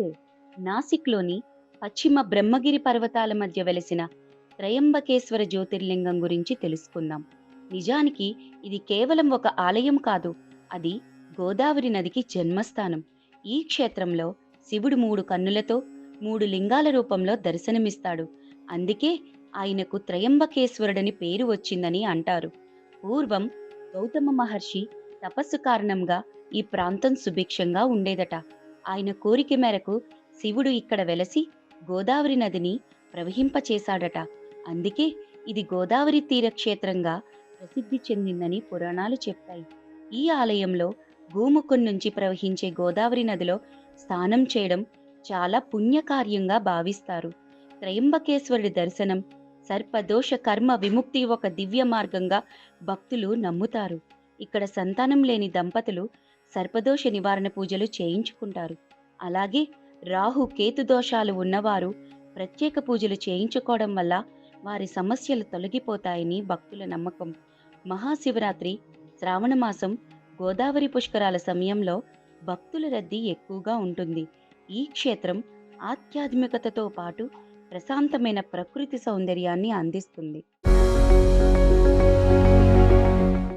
నమస్తే నాసిక్లోని పశ్చిమ బ్రహ్మగిరి పర్వతాల మధ్య వెలసిన త్రయంబకేశ్వర జ్యోతిర్లింగం గురించి తెలుసుకుందాం. నిజానికి ఇది కేవలం ఒక ఆలయం కాదు అది గోదావరి నదికి జన్మస్థానం. ఈ క్షేత్రంలో శివుడు మూడు కన్నులతో మూడు లింగాల రూపంలో దర్శనమిస్తాడు. అందుకే ఆయనకు త్రయంబకేశ్వరుడని పేరు వచ్చిందని అంటారు. పూర్వం గౌతమ మహర్షి తపస్సు కారణంగా ఈ ప్రాంతం సుభిక్షంగా ఉండేదట. ఆయన కోరిక మేరకు శివుడు ఇక్కడ వెలసి గోదావరి నదిని ప్రవహింపచేశాడట అందుకే ఇది గోదావరి తీర క్షేత్రంగా ప్రసిద్ధి చెందిందని పురాణాలు చెప్తాయి. ఈ ఆలయంలో గోముఖం నుంచి ప్రవహించే గోదావరి నదిలో స్నానం చేయడం చాలా పుణ్యకార్యంగా భావిస్తారు. త్రయంబకేశ్వరుడి దర్శనం సర్పదోష కర్మ విముక్తి ఒక దివ్య మార్గంగా భక్తులు నమ్ముతారు. ఇక్కడ సంతానం లేని దంపతులు సర్పదోష నివారణ పూజలు చేయించుకుంటారు. అలాగే రాహు కేతు దోషాలు ఉన్నవారు ప్రత్యేక పూజలు చేయించుకోవడం వల్ల వారి సమస్యలు తొలగిపోతాయని భక్తుల నమ్మకం. మహాశివరాత్రి శ్రావణమాసం గోదావరి పుష్కరాల సమయంలో భక్తుల రద్దీ ఎక్కువగా ఉంటుంది. ఈ క్షేత్రం ఆధ్యాత్మికతతో పాటు ప్రశాంతమైన ప్రకృతి సౌందర్యాన్ని అందిస్తుంది.